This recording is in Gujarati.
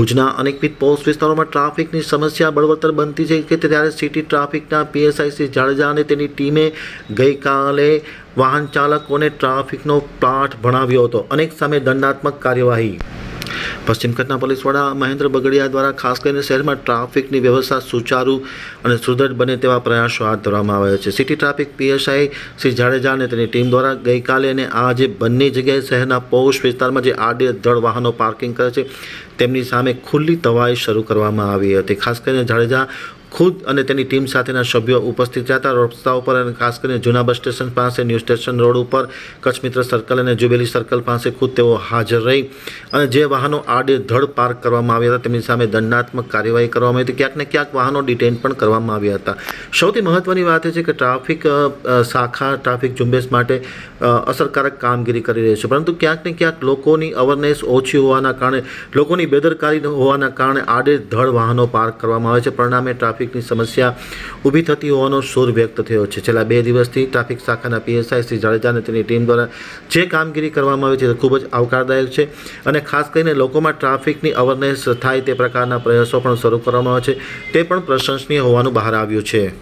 ભુજના અનેકવિધ પોસ્ટ વિસ્તારોમાં ટ્રાફિકની સમસ્યા બળવત્તર બનતી છે કે ત્યારે સિટી ટ્રાફિકના પીએસઆઈ શ્રી જાડેજા અને તેની ટીમે ગઈકાલે વાહન ચાલકોને ટ્રાફિકનો પાઠ ભણાવ્યો હતો. અનેક સામે દંડાત્મક કાર્યવાહી પશ્ચિમ કચ્છના પોલીસ મહેન્દ્ર બગડિયા દ્વારા ખાસ કરીને શહેરમાં ટ્રાફિકની વ્યવસ્થા સુચારુ અને સુદૃઢ બને તેવા પ્રયાસો હાથ ધરવામાં આવ્યા છે. City traffic PSI Shri Jadeja અને તેની ટીમ દ્વારા ગઈકાલે અને આજે બંને જગ્યાએ શહેરના પોશ વિસ્તારમાં જે આડેધડ વાહનો પાર્કિંગ કરે છે, તેમની સામે ખુલ્લી તવાઈ શરૂ કરવામાં આવી હતી. ખાસ કરીને જાડેજા ખુદ અને તેની ટીમ સાથેના સભ્યો ઉપસ્થિત રહ્યા હતા. ઉપર પર અને ખાસ કરીને જૂના બસ સ્ટેશન પાસે, ન્યૂ સ્ટેશન રોડ ઉપર કચ્છ મિત્ર સર્કલ અને જુબેલી સર્કલ પાસે ખુદ તેઓ હાજર રહી અને જે વાહનો આડેધડ પાર્ક કરવામાં આવ્યા હતા, તેમની સામે દંડાત્મક કાર્યવાહી કરવામાં આવી હતી. ક્યાંક ને ક્યાંક વાહનો ડિટેન પણ કરવામાં આવ્યા હતા. સૌથી મહત્ત્વની વાત એ છે કે ટ્રાફિક શાખા, ટ્રાફિક ઝુંબેશ માટે અસરકારક કામગીરી કરી રહી છે. પરંતુ ક્યાંક ને ક્યાંક લોકોની અવેરનેસ ઓછી હોવાના કારણે, લોકોની બેદરકારી હોવાના કારણે આડેધડ વાહનો પાર્ક કરવામાં આવે છે. પરિણામે ટ્રાફિકની સમસ્યા ઊભી થતી હોવાનો સૂર વ્યક્ત થયો છે. છેલ્લા બે દિવસથી ટ્રાફિક શાખાના પીએસઆઈ શ્રી જાડેજા અને તેની ટીમ દ્વારા જે કામગીરી કરવામાં આવી છે તે ખૂબ જ આવકારદાયક છે અને ખાસ કરીને લોકોમાં ટ્રાફિકની અવેરનેસ થાય તે પ્રકારના પ્રયાસો પણ શરૂ કરવામાં આવે છે. તે પણ પ્રશંસનીય હોવાનું બહાર આવ્યું છે.